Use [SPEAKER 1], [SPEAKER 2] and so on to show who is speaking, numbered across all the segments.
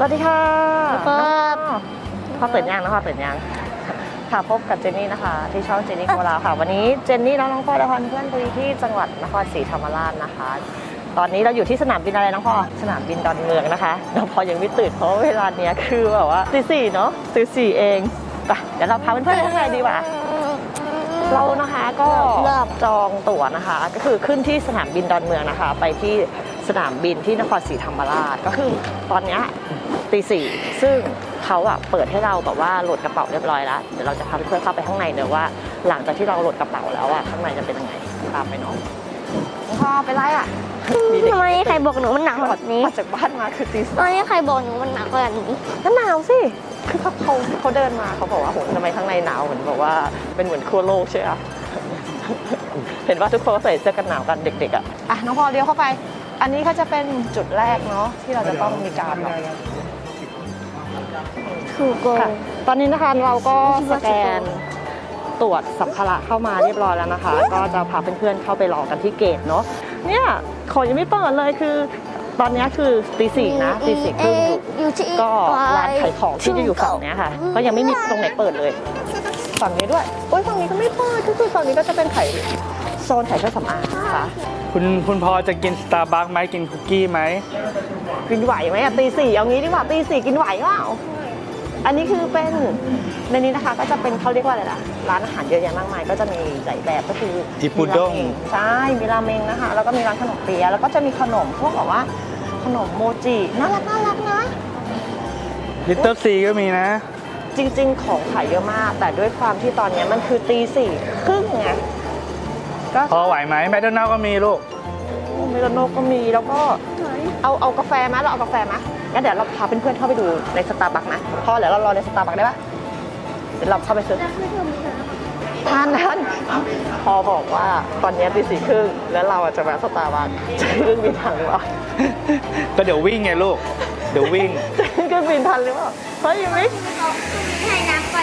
[SPEAKER 1] สวัสดีค่ะ
[SPEAKER 2] ครับ
[SPEAKER 1] พ่อตื่นยังนะพ่อตื่นยังค่ะพบกับเจนนี่นะคะ ที่ช่องเจนนี่โคราค่ะ วันนี้เจนนี่และน้องพ่อและเพื่อนๆไปที่จังหวัดนครศรีธรรมราชนะคะ ตอนนี้เราอยู่ที่สนามบินอะไรน้องพ่อสนามบินดอนเมืองนะคะน้องพ่อยังไม่ตื่นเพราะว่าเวลาเนี้ยคือแบบว่าตีสี่เนาะตีสี่เองไปเดี๋ยวเราพาเพื่อนๆไปข้างในดีกว่าเรานะคะก็
[SPEAKER 2] รอบ
[SPEAKER 1] จองตั๋วนะคะ ก็คือขึ้นที่สนามบินดอนเมืองนะคะ ไปที่ สนามบินที่นครศรีธรรมราชก็คือตอนเนี้ยตีสี่ซึ่งเขาอะเปิดให้เราแบบว่าโหลดกระเป๋าเรียบร้อยแล้วเดี๋ยวเราจะพาเพื่อนๆเข้าไปข้างในเนอะว่า หลังจากที่เราโหลดกระเป๋าแล้วอะข้างในจะเป็นยังไงตามไปเน้องพ่อไปไรอะมีเด็ก
[SPEAKER 2] ทำไมใครบอกหนูมันหนักแบบนี้
[SPEAKER 1] ออกจากบ้านมาคือตี
[SPEAKER 2] ทำไมใครบอกหนูมันหนักแบบนี้
[SPEAKER 1] ก็หนาวสิคือเขาเขาเขาเดินมาเขาบอกว่าโหทำไมข้างในหนาวเหมือนบอกว่าเป็นเหมือนขั้วโลกใช่ไหมเห็นว่าทุกคนก็ใส่เสื้อกันหนาวกันเด็กๆอะอะน้องพอเลี้ยวเข้าไป อันนี้ก็จะเป็นจุดแรกเนาะที่เราจะต้องมีการแบบ
[SPEAKER 2] ถูกโกง
[SPEAKER 1] ค่ะตอนนี้นะคะเราก็สแกนตรวจสัมภาระเข้ามาเรียบร้อยแล้วนะคะ ก็จะพาเพื่อนๆเข้าไปรอกันที่เกตเนาะเนี่ยของยังไม่เปิดเลยคือ ตอนนี้คือตีสี่นะตีสี่ครึ่งอยู่
[SPEAKER 2] อยู่ที่
[SPEAKER 1] ก็ร้านขายของที่จะอยู่ฝั่งเนี้ยค่ะ ก็ยังไม่มีตรงไหนเปิดเลย ฝั่งนี้ด้วย โอ้ยฝั่งนี้ก็ไม่เปิดก็คือฝั่งนี้ก็จะเป็นขาย โซนขายเครื่องสำอางนะคะ
[SPEAKER 3] คุณคุณพอจะกินสตาร์บัคไหมกินคุกกี้ไหม
[SPEAKER 1] กินไหวไหมอะตีสี่เอางี้ดีกว่าตีสี่กินไหวเปล่าอันนี้คือเป็นในนี้นะคะก็จะเป็นเขาเรียกว่าอะไรล่ะร้านอาหารเยอะแยะมากมาย ก็จะมีหลายแบบก็คือ
[SPEAKER 3] อิปูด้ง
[SPEAKER 1] มีราเมใช่มีราเมงนะคะแล้วก็มีร้านขนมเปี๊ยะแล้วก็จะมีขนมพวกแบบว่าขนมโมจิน่ารักน่ารักนะ
[SPEAKER 3] ลิตเติ้ลซีก็มีนะ
[SPEAKER 1] จริง ๆ ของขายเยอะมาก แต่ด้วยความที่ตอนเนี้ยมันคือตีสี่ครึ่งไง ก็
[SPEAKER 3] พอไหวไหมแมคโดนัลก็มีลูก
[SPEAKER 1] เมลโนก็มีแล้วก็เอาเอากาแฟไหมเราเอากาแฟไหมงั้นเดี๋ยวเราพาเพื่อนๆเข้าไปดูในสตาร์บัคนะพ่อเดี๋ยวเรารอในสตาร์บัคได้ปะเดี๋ยวเราเข้าไปซื้อทานนั้นพอบอกว่าตอนเนี้ยตีสี่ครึ่งแล้วเราอะจะมาสตาร์บัคจะขึ้นเครื่องบินทันหรือเปล่า
[SPEAKER 3] ก็เดี๋ยววิ่งไงลูกเดี๋ยววิ่ง
[SPEAKER 1] จะขึ้นเครื่องบินทันหรือเปล่าเฮ้ยยังไม่
[SPEAKER 2] ให้น้ำไป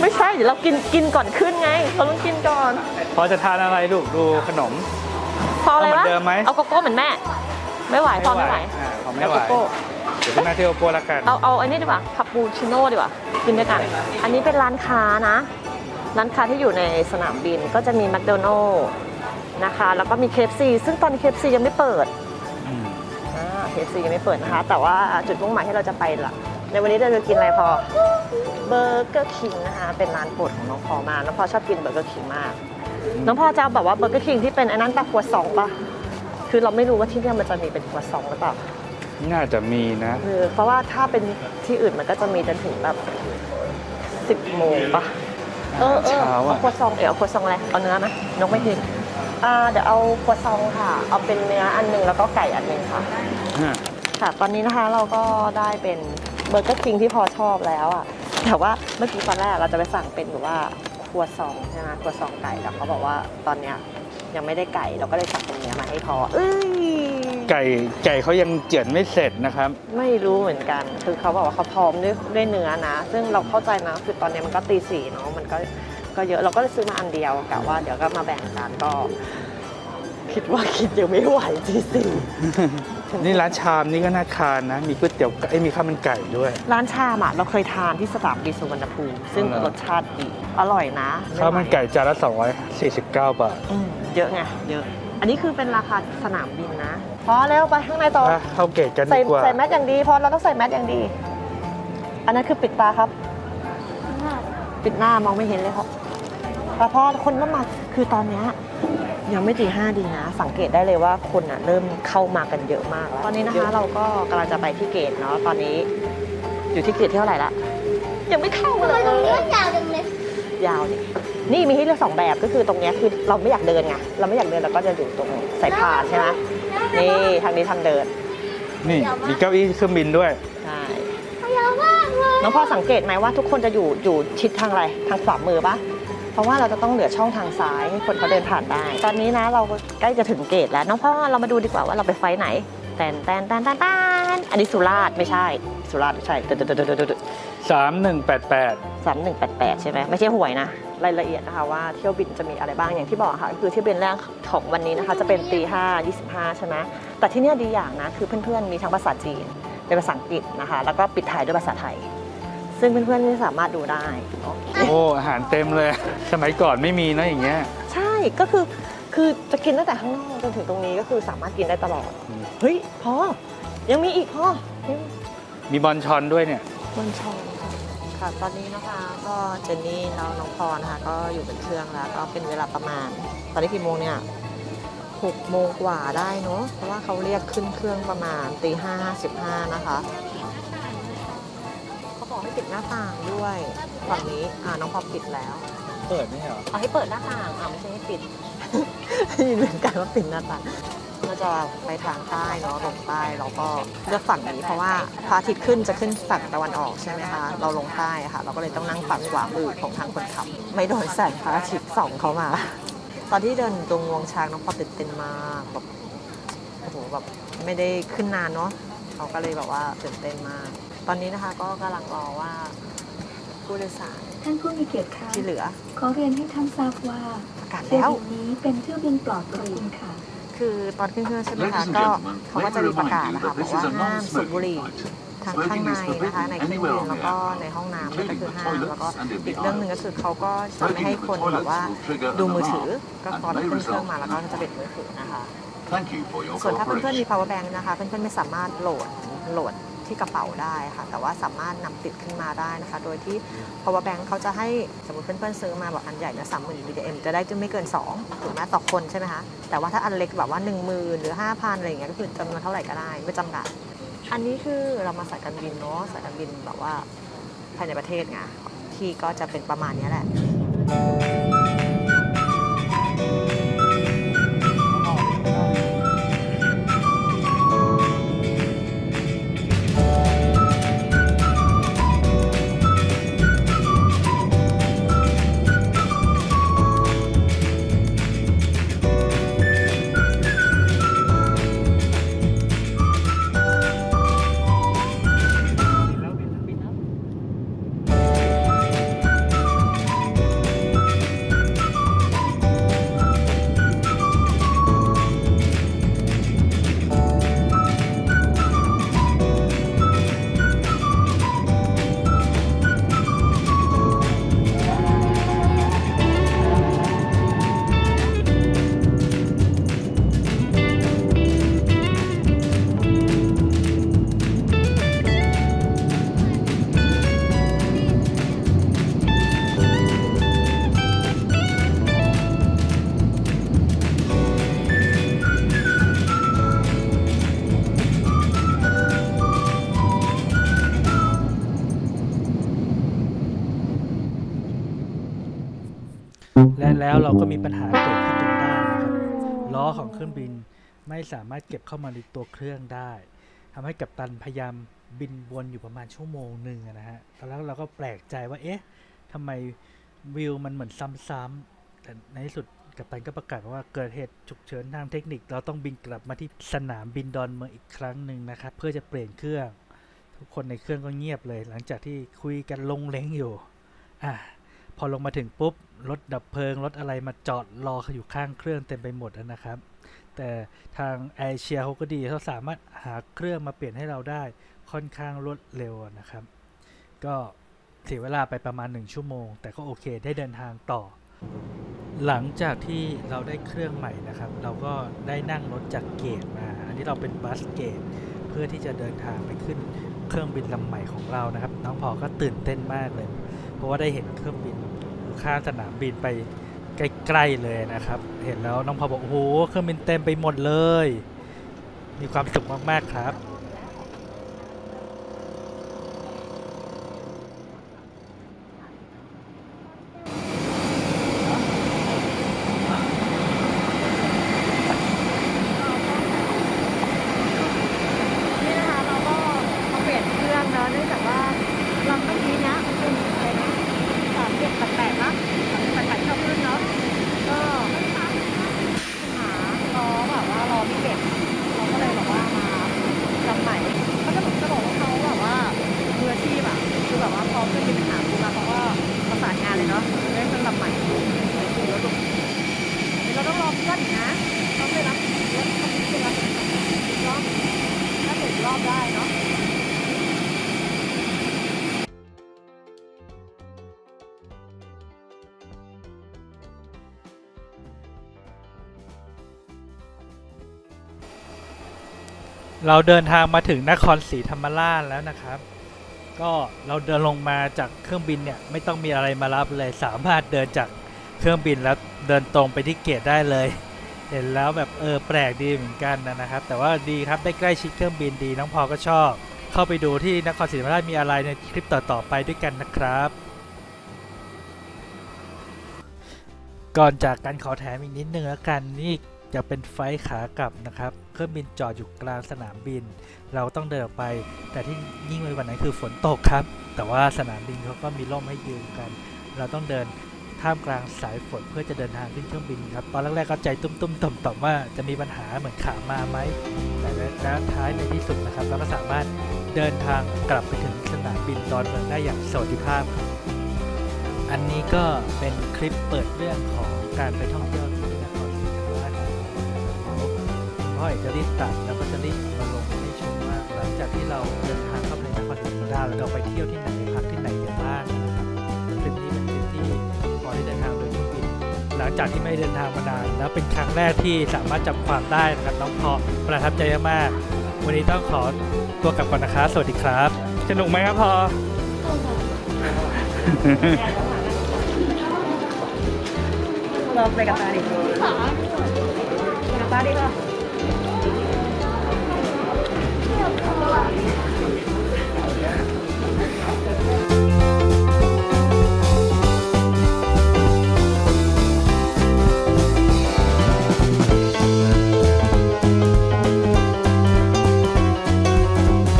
[SPEAKER 1] ไม่ใช่เดี๋ยวเรากินกินก่อนขึ้นไงเราต้องกินก่อน
[SPEAKER 3] พอจะทานอะไรลูกดูขนม
[SPEAKER 1] พออะไร
[SPEAKER 3] เอาเหมื
[SPEAKER 1] วะ
[SPEAKER 3] อนเดิมไหม
[SPEAKER 1] เอาโกโก้เหมือนแม่ ไม่ไหวพอไม่ไหว
[SPEAKER 3] อ่าพอไม่ไหว
[SPEAKER 1] เอาโกโก้
[SPEAKER 3] เดี๋ยวพี่นาเที่ยวโปรละกัน
[SPEAKER 1] เอาเอาอันนี้ดีกว่าคาปูชิโน่ดีกว่ากินด้วยกัน อันนี้เป็นร้านค้านะ ร้านค้าที่อยู่ในสนามบินก็จะมีแมคโดนัลล์นะคะ แล้วก็มีเคฟซีซึ่งตอนนี้เคฟซียังไม่เปิด
[SPEAKER 3] อืม
[SPEAKER 1] เคฟซียังไม่เปิดนะคะ แต่ว่าจุดมุ่งหมายที่เราจะไปล่ะ ในวันนี้เราจะกินอะไรพอเบอร์เกอร์คิงนะคะเป็นร้านโปรดของน้องพอมากน้องพอชอบกินเบอร์เกอร์คิงมาก น้องพอจะเอาแบบว่าเบอร์เกอร์คิงที่เป็นอันนั้นปะครัวซองปะคือเราไม่รู้ว่าที่เนี่ยมันจะมีเป็นครัวซองหรือเปล่า
[SPEAKER 3] น่าจะมีนะ
[SPEAKER 1] เออเพราะว่าถ้าเป็นที่อื่นมันก็จะมีจนถึงแบบสิบโมงปะเออเออ
[SPEAKER 3] เช้าอะ
[SPEAKER 1] เอาครัวซองเอ๋เอาครัวซองอะไรเอาเนื้อไหมนกไม่กินอ่าเดี๋ยวเอาครัวซองค่ะ เอาเป็นเนื้ออันหนึงแล้วก็ไก่อันหนึงค่ะ
[SPEAKER 3] อ่า
[SPEAKER 1] ค่ะ ตอนนี้นะคะเราก็ได้เป็น เบอร์เกอร์คิงที่พอชอบแล้วอะแต่ว่าเมื่อกี้ตอนแรกเราจะไปสั่งเป็นแบบว่าครัวซองใช่ไหมครัวซองไก่แต่เขาบอกว่าตอนเนี้ยยังไม่ได้ไก่เราก็เลยสั่งเป็นเนื้อมาให้พอเอ้ย
[SPEAKER 3] ไก่ไก่เขายังเจือนไม่เสร็จนะครับ
[SPEAKER 1] ไม่รู้เหมือนกัน คือเขาบอกว่าเขาพร้อมด้วยด้วยเนื้อนะ ซึ่งเราเข้าใจนะคือตอนนี้มันก็ตีสี่เนาะมันก็ก็เยอะเราก็เลยซื้อมาอันเดียวกะว่าเดี๋ยวก็มาแบ่งกันก็ คิดว่าคิดยังไม่ไหวตีสี่
[SPEAKER 3] นี่ร้านชามนี่ก็น่าทานนะ มีก๋วยเตี๋ยวไอ้ยมีข้าวมันไก่ด้วย
[SPEAKER 1] ร้านชามอะเราเคยทานที่สนามบินสุวรรณภูมิ ซึ่ง
[SPEAKER 3] อ๋อเหรอ
[SPEAKER 1] รสชาติดี อร่อยนะ
[SPEAKER 3] ข้าวมันไก่จานละ249 บาท
[SPEAKER 1] อืมเยอะไงเยอะ อันนี้คือเป็นราคาสนามบินนะพอแล้วไปข้างในต่อ
[SPEAKER 3] อะเข้าเกตกัน
[SPEAKER 1] ใส่
[SPEAKER 3] ดีกว่า
[SPEAKER 1] ใส่แมสอย่างดีพอเราต้องใส่แมสอย่างดี อันนั้นคือปิดตาครับ ปิดหน้ามองไม่เห็นเลยครับแต่พอคนก็มาคือตอนเนี้ย ยังไม่ตีห้าดีนะ สังเกตได้เลยว่าคนอะเริ่มเข้ามากันเยอะมากแล้ว ตอนนี้นะคะเราก็กำลังจะไปที่เกตเนาะ ตอนนี้อยู่ที่เกตที่เท่าไหร่ละยังไม่เข้าเลย
[SPEAKER 2] ตรงนี้ก็ยาวจังเลย
[SPEAKER 1] ยาวนี่นี่มีให้เลือกสองแบบก็คือตรงเนี้ยคือเราไม่อยากเดินไงเราไม่อยากเดินเราก็จะอยู่ตรงสายพานใช่ไหมนี่ทางนี้ทางเดิน
[SPEAKER 3] นี่มีเก้าอี้เครื่องบินด้วย
[SPEAKER 1] ใช่
[SPEAKER 2] ยาวมากเลย
[SPEAKER 1] น้องพ่อสังเกตไหมว่าทุกคนจะอยู่อยู่ชิดทางอะไรทางขวามือปะเพ ราะว่าเราจะต้องเหลือช่องทางซ้ายให้คนเขาเดินผ่านได้ ตอนนี้นะเราใกล้จะถึงเกตแล้วน้องพ่อเรามาดูดีกว่าว่าเราไปไฟล์ไหนแตนแตนแตนแตนแตนอันนี้สุราษฎร์ไม่ใช่ สุราษฎร์ไม่ใช่เดดเดดเดดเดด
[SPEAKER 3] 3188
[SPEAKER 1] สามหนึ่งแปดแปดใช่ไหมไม่ใช่หวยนะรายละเอียดนะคะว่าเที่ยวบินจะมีอะไรบ้างอย่างที่บอกค่ะคือเที่ยวบินแรกของวันนี้นะคะจะเป็นตีห้ายี่สิบห้าใช่ไหมแต่ที่นี่ดีอย่างนะคือเพื่อนๆมีทั้งภาษาจีนเป็นภาษาอังกฤษนะคะ แล้วก็ปิดท้ายด้วยภาษาไทย ซึ่งเพื่อนๆที่สามารถดูได้เนาะ
[SPEAKER 3] โอ้อาหารเต็มเลย สมัยก่อนไม่มีนะอย่างเงี้ย
[SPEAKER 1] ใช่ก็คือคือจะกินตั้งแต่ข้างนอกจนถึงตรงนี้ก็คือสามารถกินได้ตลอด
[SPEAKER 3] อืม
[SPEAKER 1] เฮ้ยพอยังมีอีกพอยัง
[SPEAKER 3] มีบอลชอนด้วยเนี่ย
[SPEAKER 1] บนชองค่ะค่ะ ตอนนี้นะคะก็เจนนี่แล้วน้องพรนะคะ ก็อยู่บนเครื่องแล้ว ก็เป็นเวลาประมาณ ตอนนี้กี่โมงเนี่ยหกโมงกว่าได้เนอะเพราะว่าเขาเรียกขึ้นเครื่องประมาณตีห้าสิบห้านะคะเขาบอกให้ ปิดหน้าต่างด้วยฝั่งนี้อ่าน้องพรปิดแล้ว
[SPEAKER 3] เปิดไม่เหรอ
[SPEAKER 1] เอาให้เปิดหน้าต่างอ่าไม่ใช่ให้ปิดได้ยินเหมือนกันว่าปิดหน้าต่างเราจะไปทางใต้เนาะลงใต้เราก็เลือกฝั่งนี้เพราะว่าพระอาทิตย์ขึ้นจะขึ้นฝั่งตะวันออกใช่ไหมคะเราลงใต้อะค่ะ เราก็เลยต้องนั่งฝั่งขวามือของทางคนขับ ไม่โดนแสงพระอาทิตย์ส่องเข้ามา ตอนที่เดินตรงงวงช้างน้องพอตื่นเต้นมากแบบโอ้โหแบบไม่ได้ขึ้นนานเนาะ เขาก็เลยแบบว่าตื่นเต้นมาก ตอนนี้นะคะก็กำลังรอว่าผู้โดยสาร
[SPEAKER 4] ท่านผู้มีเกียรติค่ะ
[SPEAKER 1] ที่เหลือ
[SPEAKER 4] ขอเรียนให้ท่านทราบว่า
[SPEAKER 1] ประกาศ
[SPEAKER 4] เที่ย
[SPEAKER 1] แล้ว ว
[SPEAKER 4] บินนี้เป็นเที่ยวบินปลอดภัยค่ะ
[SPEAKER 1] คือตอนขึ้นเครื่องใช่ไหม
[SPEAKER 5] Ladies
[SPEAKER 1] คะ
[SPEAKER 5] and
[SPEAKER 1] ก็
[SPEAKER 5] gentlemen,
[SPEAKER 1] เขาก็
[SPEAKER 5] let
[SPEAKER 1] จะ
[SPEAKER 5] me
[SPEAKER 1] มีประ
[SPEAKER 5] remind
[SPEAKER 1] กาศ
[SPEAKER 5] you
[SPEAKER 1] นะคะ
[SPEAKER 5] that
[SPEAKER 1] บอก
[SPEAKER 5] this
[SPEAKER 1] ว่า
[SPEAKER 5] is a
[SPEAKER 1] ห้ามสูบบุห
[SPEAKER 5] non-smoking
[SPEAKER 1] รี่
[SPEAKER 5] flight.
[SPEAKER 1] ทั้งข้าง
[SPEAKER 5] Smoking
[SPEAKER 1] ใน
[SPEAKER 5] is
[SPEAKER 1] นะคะใน
[SPEAKER 5] forbidden
[SPEAKER 1] เครื่องบิ
[SPEAKER 5] anywhere
[SPEAKER 1] น
[SPEAKER 5] on
[SPEAKER 1] แล้วก็
[SPEAKER 5] the
[SPEAKER 1] ในห้องน้ำ
[SPEAKER 5] including
[SPEAKER 1] ก็คือ
[SPEAKER 5] the
[SPEAKER 1] ห้ามแล้วก็
[SPEAKER 5] toilets and in the
[SPEAKER 1] อีกเรื่องหนึ่งก็คือเขาก็จะไม่ให้คนแบบว่า ดูมือถือ ก็ตอนขึ้นเครื่องมาแล้วก็จะปิดมือถือนะคะ ส่วนถ้าเพื่อนๆมี Powerbank นะคะ เพื่อนๆไม่สามารถโหลดโหลดที่กระเป๋าได้ค่ะ แต่ว่าสามารถนำติดขึ้นมาได้นะคะ โดยที่ power bank เขาจะให้สมมติเพื่อนๆซื้อมาแบบอันใหญ่เนี่ยสามหมื่น BDM จะได้ไม่เกิน2ถูกไหมต่อคนใช่ไหมคะ แต่ว่าถ้าอันเล็กแบบว่า1 0,000หรือ 5,000 อะไรอย่างเงี้ยก็คือจำนวนเท่าไหร่ก็ได้ไม่จำกัด อันนี้คือเรามาสายการบินเนาะสายการบินแบบว่าภายในประเทศไงที่ก็จะเป็นประมาณนี้แหละ
[SPEAKER 6] และแล้วเราก็มีปัญหาเกิดขึ้นจนได้นะครับล้อของเครื่องบินไม่สามารถเก็บเข้ามาในตัวเครื่องได้ทำให้กัปตันพยายามบินวนอยู่ประมาณชั่วโมงหนึ่งนะฮะตอนแรกเราก็แปลกใจว่าเอ๊ะทำไมวิวมันเหมือนซ้ำๆแต่ในที่สุดกัปตันก็ประกาศว่าเกิดเหตุฉุกเฉินทางเทคนิค เราต้องบินกลับมาที่สนามบินดอนเมืองอีกครั้งหนึ่งนะครับ เพื่อจะเปลี่ยนเครื่อง ทุกคนในเครื่องก็เงียบเลย หลังจากที่คุยกันลงเล้งอยู่อะ พอลงมาถึงปุ๊บรถดับเพลิงรถอะไรมาจอดรออยู่ข้างเครื่องเต็มไปหมดนะครับ แต่ทางไอเชียเขาก็ดีเขาสามารถหาเครื่องมาเปลี่ยนให้เราได้ค่อนข้างรวดเร็วนะครับ ก็เสียเวลาไปประมาณ 1 ชั่วโมง แต่ก็โอเคได้เดินทางต่อ หลังจากที่เราได้เครื่องใหม่นะครับ เราก็ได้นั่งรถจากเกตมา อันนี้เราเป็นบัสเกต เพื่อที่จะเดินทางไปขึ้นเครื่องบินลำใหม่ของเรานะครับ น้องพอก็ตื่นเต้นมากเลย เพราะว่าได้เห็นเครื่องบินข้ามสนามบินไปใกล้ๆเลยนะครับ เห็นแล้วน้องพอบอกโอ้โหเครื่องบินเต็มไปหมดเลย มีความสุขมากๆครับ
[SPEAKER 1] เราเดิน
[SPEAKER 6] ทางมาถึงนครศรีธรรมราชแล้วนะครับ ก็เราเดินลงมาจากเครื่องบินเนี่ยไม่ต้องมีอะไรมารับเลย สามารถเดินจากเครื่องบินแล้วเดินตรงไปที่เกตได้เลย เห็นแล้วแบบเออแปลกดีเหมือนกันนะครับ แต่ว่าดีครับได้ใกล้ชิดเครื่องบินดีน้องพอก็ชอบ เข้าไปดูที่นครศรีธรรมราชมีอะไรในคลิปต่อๆไปด้วยกันนะครับก่อนจากกันขอแถมอีกนิดนึงแล้วกันนี่ จะเป็นไฟขากลับนะครับ เครื่องบินจอดอยู่กลางสนามบิน เราต้องเดินออกไป แต่ที่ยิ่งไปกว่านั้นคือฝนตกครับ แต่ว่าสนามบินเขาก็มีร่มให้ยืนกัน เราต้องเดินท่ามกลางสายฝนเพื่อจะเดินทางขึ้นเครื่องบินครับ ตอนแรกๆก็ใจตุ้มๆต่อมๆว่าจะมีปัญหาเหมือนขามาไหม แต่แล้วท้ายในที่สุดนะครับ เราก็สามารถเดินทางกลับไปถึงสนามบินดอนเมืองได้อย่างสวัสดิภาพครับ อันนี้ก็เป็นคลิปเปิดเรื่องของการไปท่องเที่ยว พ่อเอกจะรีบตัดแล้วก็จะรีบมาลงให้ชมมาก หลังจากที่เราเดินทางเข้าไปในนครศรีธรรมราชแล้วเราไปเที่ยวที่ไหนพักที่ไหนกันบ้างนะครับคลิปนี้เป็นคลิปที่พอได้เดินทางโดยเครื่องบินหลังจากที่ไม่ได้เดินทางมานานแล้วเป็นครั้งแรกที่สามารถจำความได้นะครับน้องพอประทับใจมากๆวันนี้ต้องขอตัวกลับก่อนนะครับสวัสดีครับ
[SPEAKER 3] สนุกไหมครับพอ
[SPEAKER 1] เราไปกับตาดิกับตาดิก็ Thank you.